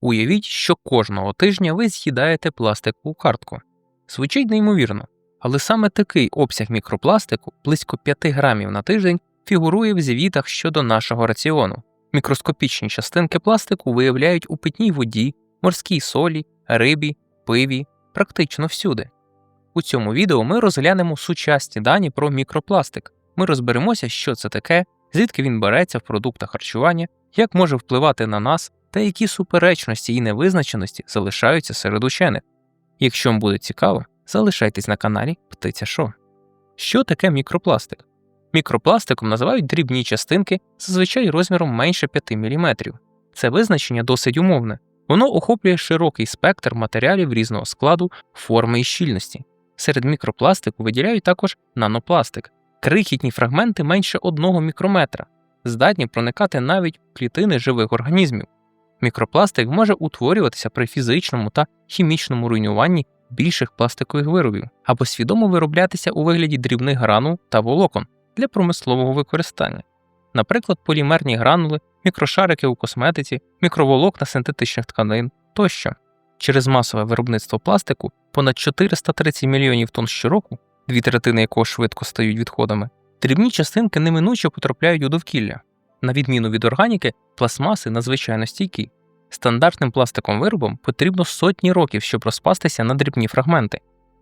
Уявіть, що кожного тижня ви з'їдаєте пластикову картку. Звучить неймовірно, але саме такий обсяг мікропластику, близько 5 грамів на тиждень, фігурує в звітах щодо нашого раціону. Мікроскопічні частинки пластику виявляють у питній воді, морській солі, рибі, пиві, практично всюди. У цьому відео ми розглянемо сучасні дані про мікропластик. Ми розберемося, що це таке, звідки він береться в продуктах харчування, як може впливати на нас та які суперечності і невизначеності залишаються серед учених. Якщо вам буде цікаво, залишайтесь на каналі Птиця Шо. Що таке мікропластик? Мікропластиком називають дрібні частинки зазвичай розміром менше 5 мм. Це визначення досить умовне. Воно охоплює широкий спектр матеріалів різного складу, форми і щільності. Серед мікропластику виділяють також нанопластик, крихітні фрагменти менше 1 мікрометра, здатні проникати навіть в клітини живих організмів. Мікропластик може утворюватися при фізичному та хімічному руйнуванні більших пластикових виробів або свідомо вироблятися у вигляді дрібних гранул та волокон для промислового використання, наприклад, полімерні гранули, мікрошарики у косметиці, мікроволокна синтетичних тканин тощо. Через масове виробництво пластику понад 430 мільйонів тонн щороку, дві третини якого швидко стають відходами, дрібні частинки неминуче потрапляють у довкілля. На відміну від органіки, пластмаси надзвичайно стійкі. Стандартним пластиковим виробам потрібно сотні років, щоб розпастися на дрібні фрагменти.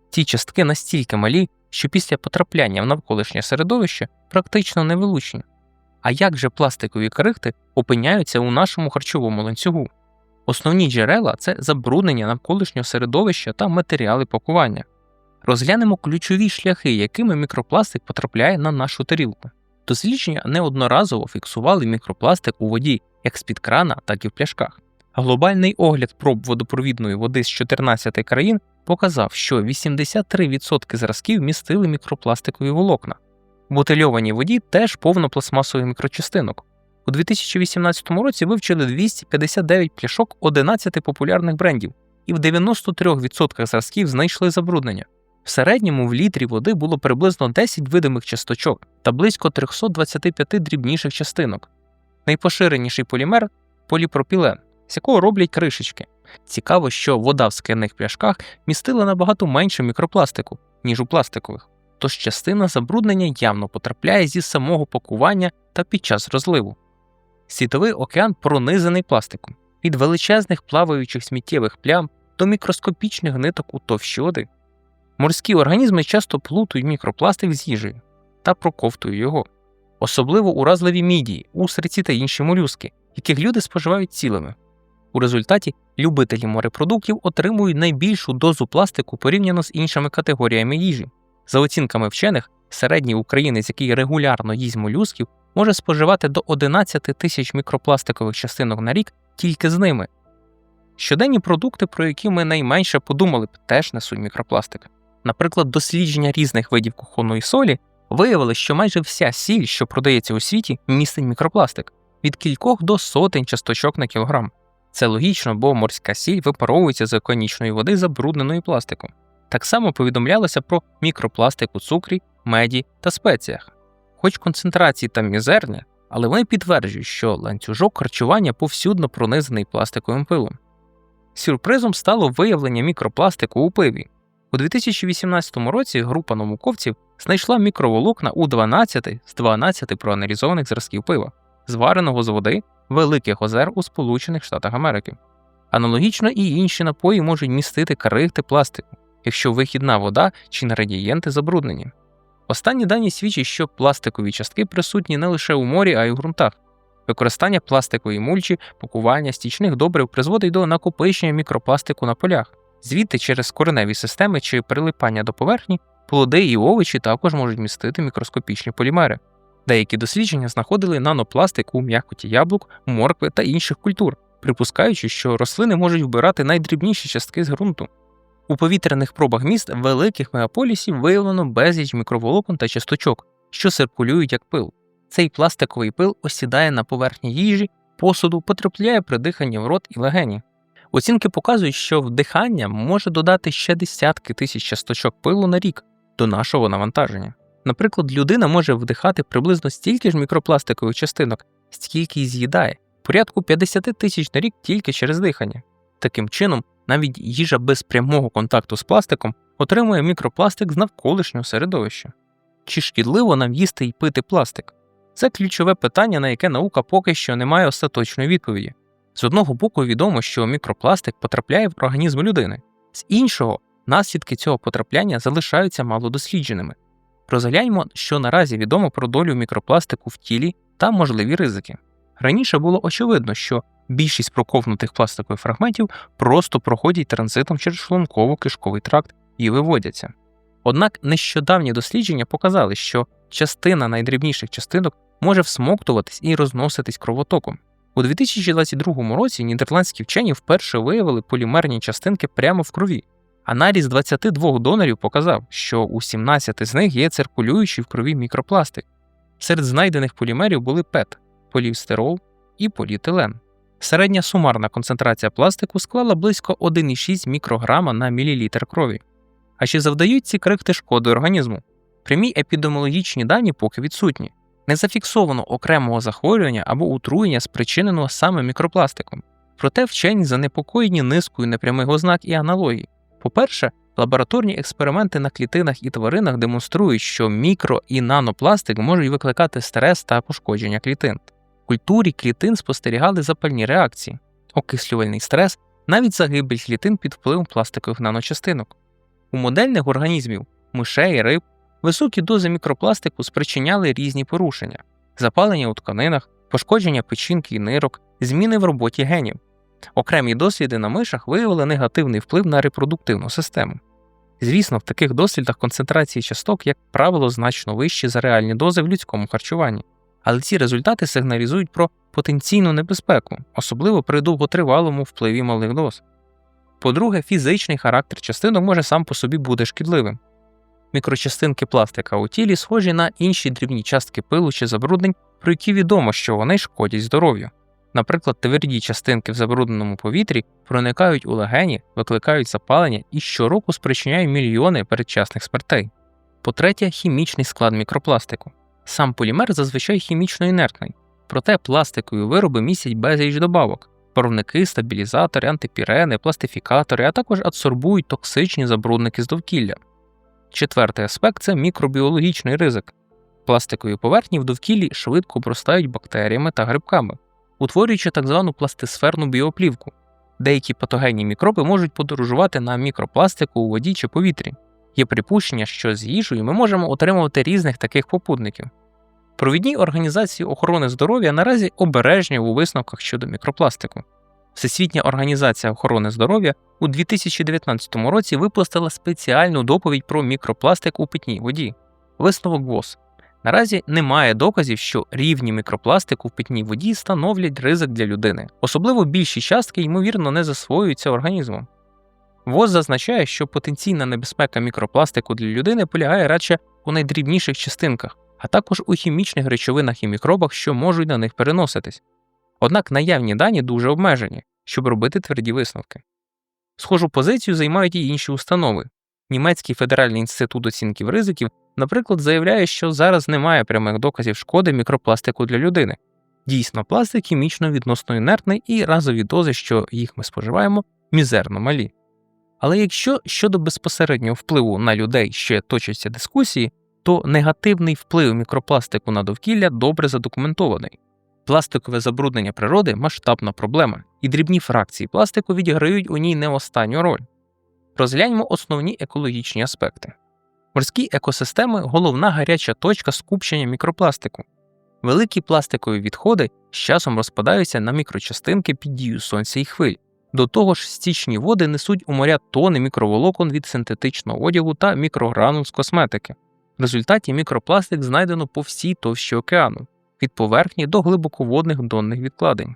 Ці частки настільки малі, що після потрапляння в навколишнє середовище практично невилучні. А як же пластикові крихти опиняються у нашому харчовому ланцюгу? Основні джерела це забруднення навколишнього середовища та матеріали пакування. Розглянемо ключові шляхи, якими мікропластик потрапляє на нашу тарілку. Дослідження неодноразово фіксували мікропластик у воді як з-під крана, так і в пляшках. Глобальний огляд проб водопровідної води з 14 країн показав, що 83% зразків містили мікропластикові волокна. В бутильованій воді теж повно пластмасових мікрочастинок. У 2018 році вивчили 259 пляшок 11 популярних брендів, і в 93% зразків знайшли забруднення. В середньому в літрі води було приблизно 10 видимих часточок та близько 325 дрібніших частинок. Найпоширеніший полімер поліпропілен, з якого роблять кришечки. Цікаво, що вода в скляних пляшках містила набагато менше мікропластику, ніж у пластикових, тож частина забруднення явно потрапляє зі самого пакування та під час розливу. Світовий океан пронизаний пластиком від величезних плаваючих сміттєвих плям до мікроскопічних ниток у товщі води. Морські організми часто плутають мікропластик з їжею та проковтують його, особливо уразливі мідії, устриці та інші молюски, яких люди споживають цілими. У результаті любителі морепродуктів отримують найбільшу дозу пластику порівняно з іншими категоріями їжі. За оцінками вчених, середній українець, який регулярно їсть молюсків, може споживати до 11 тисяч мікропластикових частинок на рік тільки з ними. Щоденні продукти, про які ми найменше подумали б, теж несуть мікропластик. Наприклад, дослідження різних видів кухонної солі виявили, що майже вся сіль, що продається у світі, містить мікропластик від кількох до сотень часточок на кілограм. Це логічно, бо морська сіль випаровується з океанічної води, забрудненої пластиком. Так само повідомлялося про мікропластик у цукрі, меді та спеціях. Хоч концентрації там мізерні, але вони підтверджують, що ланцюжок харчування повсюдно пронизаний пластиковим пилом. Сюрпризом стало виявлення мікропластику у пиві. У 2018 році група науковців знайшла мікроволокна у 12 з 12 проаналізованих зразків пива, звареного з води Великих озер у Сполучених Штатах Америки. Аналогічно і інші напої можуть містити крихти пластику, якщо вихідна вода чи інгредієнти забруднені. Останні дані свідчать, що пластикові частки присутні не лише у морі, а й у ґрунтах. Використання пластикової мульчі, пакування стічних добрив призводить до накопичення мікропластику на полях. Звідти через кореневі системи чи прилипання до поверхні плоди і овочі також можуть містити мікроскопічні полімери. Деякі дослідження знаходили нанопластик у м'якоті яблук, моркви та інших культур, припускаючи, що рослини можуть вбирати найдрібніші частки з ґрунту. У повітряних пробах міст великих мегаполісів виявлено безліч мікроволокон та часточок, що циркулюють як пил. Цей пластиковий пил осідає на поверхні їжі, посуду, потрапляє при диханні в рот і легені. Оцінки показують, що вдихання може додати ще десятки тисяч часточок пилу на рік до нашого навантаження. Наприклад, людина може вдихати приблизно стільки ж мікропластикових частинок, стільки й з'їдає, порядку 50 тисяч на рік тільки через дихання. Таким чином, навіть їжа без прямого контакту з пластиком отримує мікропластик з навколишнього середовища. Чи шкідливо нам їсти і пити пластик? Це ключове питання, на яке наука поки що не має остаточної відповіді. З одного боку, відомо, що мікропластик потрапляє в організм людини, з іншого, наслідки цього потрапляння залишаються малодослідженими. Розгляньмо, що наразі відомо про долю мікропластику в тілі та можливі ризики. Раніше було очевидно, що більшість проковнутих пластикових фрагментів просто проходять транзитом через шлунково-кишковий тракт і виводяться. Однак нещодавні дослідження показали, що частина найдрібніших частинок може всмоктуватись і розноситись кровотоком. У 2022 році нідерландські вчені вперше виявили полімерні частинки прямо в крові. Аналіз 22 донорів показав, що у 17 з них є циркулюючий в крові мікропластик. Серед знайдених полімерів були ПЕТ, полістирол і поліетилен. Середня сумарна концентрація пластику склала близько 1,6 мікрограма на мілілітр крові. А чи завдають ці крихти шкоди організму? Прямі епідеміологічні дані поки відсутні. Не зафіксовано окремого захворювання або отруєння, спричиненого саме мікропластиком. Проте вчені занепокоєні низкою непрямих ознак і аналогій. По-перше, лабораторні експерименти на клітинах і тваринах демонструють, що мікро і нанопластик можуть викликати стрес та пошкодження клітин. В культурі клітин спостерігали запальні реакції, окислювальний стрес, навіть загибель клітин під впливом пластикових наночастинок. У модельних організмів мишей, риб, високі дози мікропластику спричиняли різні порушення, запалення у тканинах, пошкодження печінки і нирок, зміни в роботі генів. Окремі досліди на мишах виявили негативний вплив на репродуктивну систему. Звісно, в таких дослідах концентрації часток, як правило, значно вищі за реальні дози в людському харчуванні, але ці результати сигналізують про потенційну небезпеку, особливо при довготривалому впливі малих доз. По-друге, фізичний характер частинок може сам по собі бути шкідливим. Мікрочастинки пластика у тілі схожі на інші дрібні частки пилу чи забруднень, про які відомо, що вони шкодять здоров'ю. Наприклад, тверді частинки в забрудненому повітрі проникають у легені, викликають запалення і щороку спричиняють мільйони передчасних смертей. По-третє, хімічний склад мікропластику. Сам полімер зазвичай хімічно інертний, проте пластикові вироби містять безліч добавок, паровники, стабілізатори, антипірени, пластифікатори, а також адсорбують токсичні забрудники з довкілля. Четвертий аспект це мікробіологічний ризик. Пластикові поверхні в довкіллі швидко простають бактеріями та грибками утворюючи так звану пластисферну біоплівку. Деякі патогенні мікроби можуть подорожувати на мікропластику у воді чи повітрі. Є припущення, що з їжею ми можемо отримувати різних таких попутників. Провідні організації охорони здоров'я наразі обережні у висновках щодо мікропластику. Всесвітня організація охорони здоров'я у 2019 році випустила спеціальну доповідь про мікропластик у питній воді. Висновок ВОЗ Наразі немає доказів, що рівні мікропластику в питній воді становлять ризик для людини, особливо більші частки, ймовірно, не засвоюються організмом. ВОЗ зазначає, що потенційна небезпека мікропластику для людини полягає радше у найдрібніших частинках, а також у хімічних речовинах і мікробах, що можуть на них переноситись. Однак наявні дані дуже обмежені, щоб робити тверді висновки. Схожу позицію займають і інші установи. Німецький федеральний інститут оцінків ризиків наприклад, заявляє, що зараз немає прямих доказів шкоди мікропластику для людини. Дійсно, пластик хімічно відносно інертний і разові дози, що їх ми споживаємо, мізерно малі. Але якщо щодо безпосереднього впливу на людей ще точаться дискусії, то негативний вплив мікропластику на довкілля добре задокументований. Пластикове забруднення природи масштабна проблема, і дрібні фракції пластику відіграють у ній не останню роль. Розгляньмо основні екологічні аспекти. Морські екосистеми головна гаряча точка скупчення мікропластику. Великі пластикові відходи з часом розпадаються на мікрочастинки під дією сонця і хвиль. До того ж, стічні води несуть у моря тони мікроволокон від синтетичного одягу та мікрогранул з косметики. В результаті мікропластик знайдено по всій товщі океану, від поверхні до глибоководних донних відкладень.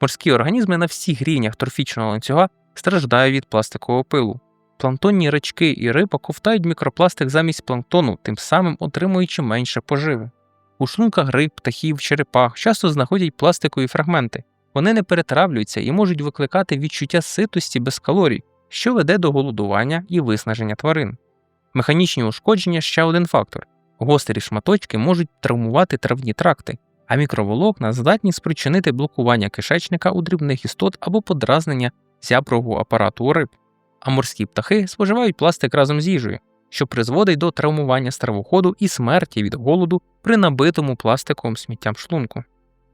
Морські організми на всіх рівнях трофічного ланцюга страждають від пластикового пилу. Планктонні рачки і риба ковтають мікропластик замість планктону, тим самим отримуючи менше поживи. У шлунках риб, птахів, черепах часто знаходять пластикові фрагменти. Вони не перетравлюються і можуть викликати відчуття ситості без калорій, що веде до голодування і виснаження тварин. Механічні ушкодження ще один фактор. Гострі шматочки можуть травмувати травні тракти, а мікроволокна здатні спричинити блокування кишечника у дрібних істот або подразнення зябрового апарату у риб. А морські птахи споживають пластик разом з їжею, що призводить до травмування стравоходу і смерті від голоду при набитому пластиковим сміттям шлунку.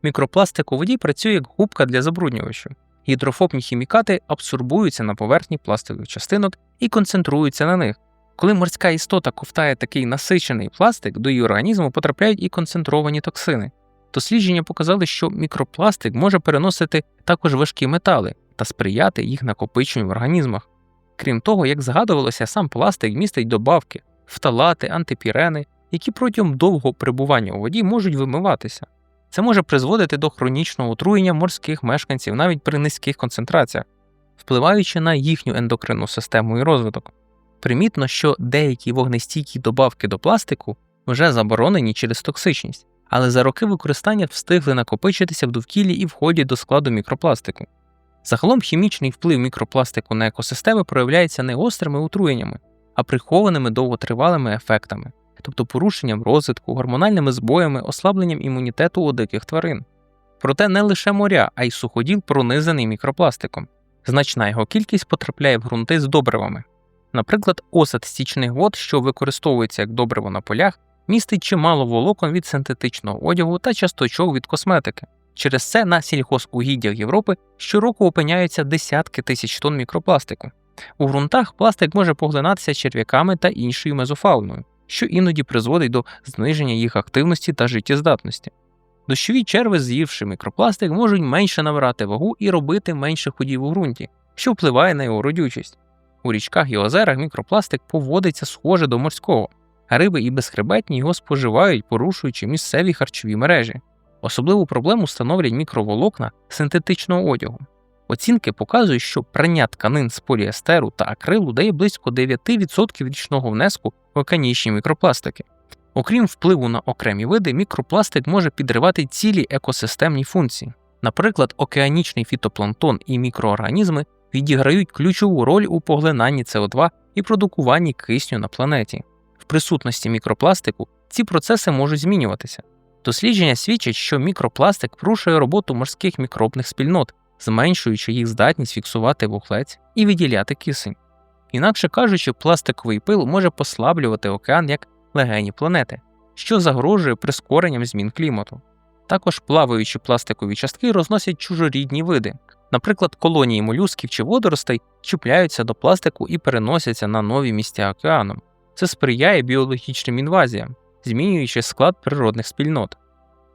Мікропластик у воді працює як губка для забруднювачів. Гідрофобні хімікати абсорбуються на поверхні пластикових частинок і концентруються на них. Коли морська істота ковтає такий насичений пластик, до її організму потрапляють і концентровані токсини. Дослідження показали, що мікропластик може переносити також важкі метали та сприяти їх накопиченню в організмах. Крім того, як згадувалося, сам пластик містить добавки, фталати, антипірени, які протягом довгого перебування у воді можуть вимиватися. Це може призводити до хронічного отруєння морських мешканців навіть при низьких концентраціях, впливаючи на їхню ендокринну систему і розвиток. Примітно, що деякі вогнестійкі добавки до пластику вже заборонені через токсичність, але за роки використання встигли накопичитися в довкіллі і входять до складу мікропластику. Загалом хімічний вплив мікропластику на екосистеми проявляється не гострими отруєннями, а прихованими довготривалими ефектами, тобто порушенням розвитку, гормональними збоями, ослабленням імунітету у диких тварин. Проте не лише моря, а й суходіл пронизаний мікропластиком. Значна його кількість потрапляє в ґрунти з добривами. Наприклад, осад стічних вод, що використовується як добриво на полях, містить чимало волокон від синтетичного одягу та часточок від косметики. Через це на сільхозугіддях Європи щороку опиняються десятки тисяч тонн мікропластику. У ґрунтах пластик може поглинатися черв'яками та іншою мезофауною, що іноді призводить до зниження їх активності та життєздатності. Дощові черви, з'ївши мікропластик, можуть менше набирати вагу і робити менше ходів у ґрунті, що впливає на його родючість. У річках і озерах мікропластик поводиться схоже до морського, а риби і безхребетні його споживають, порушуючи місцеві харчові мережі. Особливу проблему становлять мікроволокна синтетичного одягу. Оцінки показують, що прання тканин з поліестеру та акрилу дає близько 9% річного внеску в океанічні мікропластики. Окрім впливу на окремі види, мікропластик може підривати цілі екосистемні функції. Наприклад, океанічний фітопланктон і мікроорганізми відіграють ключову роль у поглинанні СО2 і продукуванні кисню на планеті. В присутності мікропластику ці процеси можуть змінюватися. Дослідження свідчать, що мікропластик порушує роботу морських мікробних спільнот, зменшуючи їх здатність фіксувати вуглець і виділяти кисень. Інакше кажучи, пластиковий пил може послаблювати океан як легені планети, що загрожує прискоренням змін клімату. Також плаваючі пластикові частки розносять чужорідні види. Наприклад, колонії молюсків чи водоростей чіпляються до пластику і переносяться на нові місця океаном. Це сприяє біологічним інвазіям, змінюючи склад природних спільнот.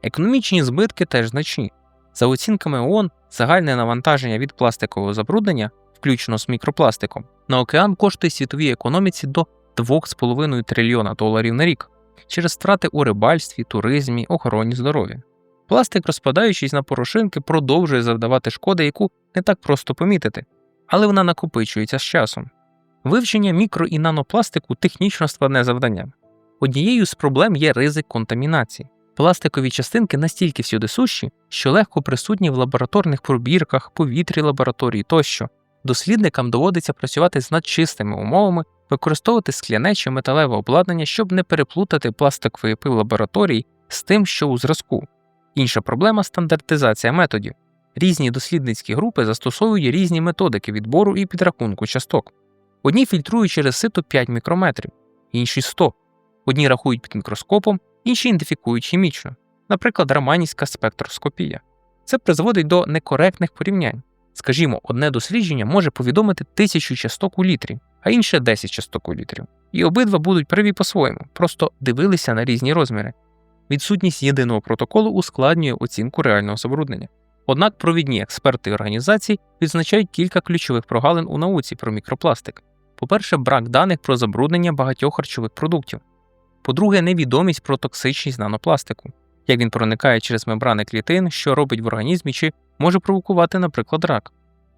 Економічні збитки теж значні. За оцінками ООН, загальне навантаження від пластикового забруднення, включно з мікропластиком, на океан коштує світовій економіці до 2,5 трильйона доларів на рік через втрати у рибальстві, туризмі, охороні здоров'я. Пластик, розпадаючись на порошинки, продовжує завдавати шкоди, яку не так просто помітити, але вона накопичується з часом. Вивчення мікро і нанопластику технічно складне завдання. Однією з проблем є ризик контамінації. Пластикові частинки настільки всюди сущі, що легко присутні в лабораторних пробірках, повітрі лабораторії тощо. Дослідникам доводиться працювати з надчистими умовами, використовувати скляне чи металеве обладнання, щоб не переплутати пластиковий пил лабораторії з тим, що у зразку. Інша проблема стандартизація методів. Різні дослідницькі групи застосовують різні методики відбору і підрахунку часток. Одні фільтрують через сито 5 мікрометрів, інші 100. Одні рахують під мікроскопом, інші ідентифікують хімічно, наприклад, раманівська спектроскопія. Це призводить до некоректних порівнянь. Скажімо, одне дослідження може повідомити тисячу часток у літрі, а інше 10 часток у літрі. І обидва будуть праві по-своєму, просто дивилися на різні розміри. Відсутність єдиного протоколу ускладнює оцінку реального забруднення. Однак провідні експерти і організації відзначають кілька ключових прогалин у науці про мікропластик. По-перше, брак даних про забруднення багатьох харчових продуктів. По-друге, невідомість про токсичність нанопластику, як він проникає через мембрани клітин, що робить в організмі чи може провокувати, наприклад, рак.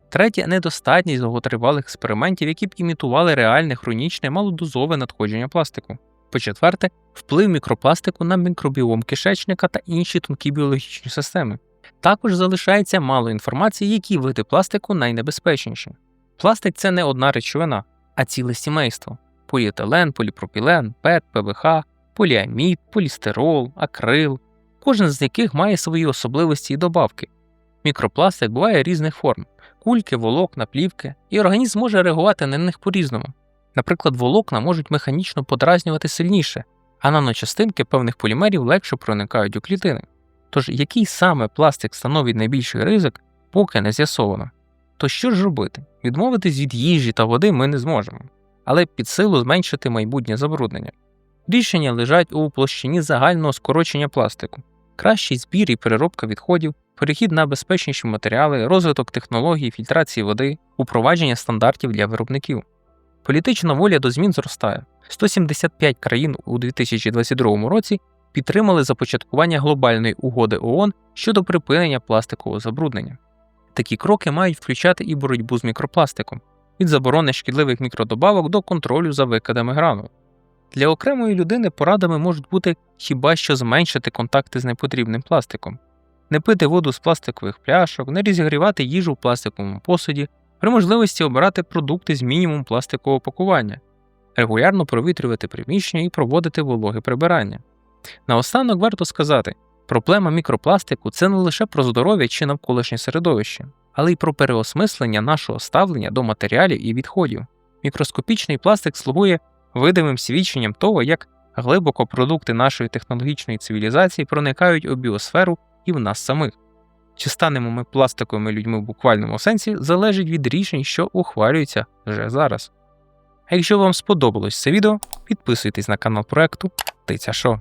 Третє недостатність довготривалих експериментів, які б імітували реальне хронічне малодозове надходження пластику. По-четверте, вплив мікропластику на мікробіом кишечника та інші тонкі біологічні системи. Також залишається мало інформації, які види пластику найнебезпечніші. Пластик це не одна речовина, а ціле сімейство: поліетилен, поліпропілен, ПЕТ, ПВХ, поліамід, полістирол, акрил, кожен з яких має свої особливості і добавки. Мікропластик буває різних форм: кульки, волокна, плівки, і організм може реагувати на них по-різному. Наприклад, волокна можуть механічно подразнювати сильніше, а наночастинки певних полімерів легше проникають у клітини. Тож який саме пластик становить найбільший ризик, поки не з'ясовано. То що ж робити? Відмовитись від їжі та води ми не зможемо, але під силу зменшити майбутнє забруднення. Рішення лежать у площині загального скорочення пластику, кращий збір і переробка відходів, перехід на безпечніші матеріали, розвиток технологій фільтрації води, упровадження стандартів для виробників. Політична воля до змін зростає. 175 країн у 2022 році підтримали започаткування глобальної угоди ООН щодо припинення пластикового забруднення. Такі кроки мають включати і боротьбу з мікропластиком від заборони шкідливих мікродобавок до контролю за викидами грану. Для окремої людини порадами можуть бути хіба що зменшити контакти з непотрібним пластиком, не пити воду з пластикових пляшок, не розігрівати їжу в пластиковому посуді, при можливості обирати продукти з мінімум пластикового пакування, регулярно провітрювати приміщення і проводити вологе прибирання. Наостанок варто сказати, проблема мікропластику це не лише про здоров'я чи навколишнє середовище, але й про переосмислення нашого ставлення до матеріалів і відходів. Мікроскопічний пластик слугує видимим свідченням того, як глибоко продукти нашої технологічної цивілізації проникають у біосферу і в нас самих. Чи станемо ми пластиковими людьми в буквальному сенсі, залежить від рішень, що ухвалюються вже зараз. А якщо вам сподобалось це відео, підписуйтесь на канал проекту Тиця Шо.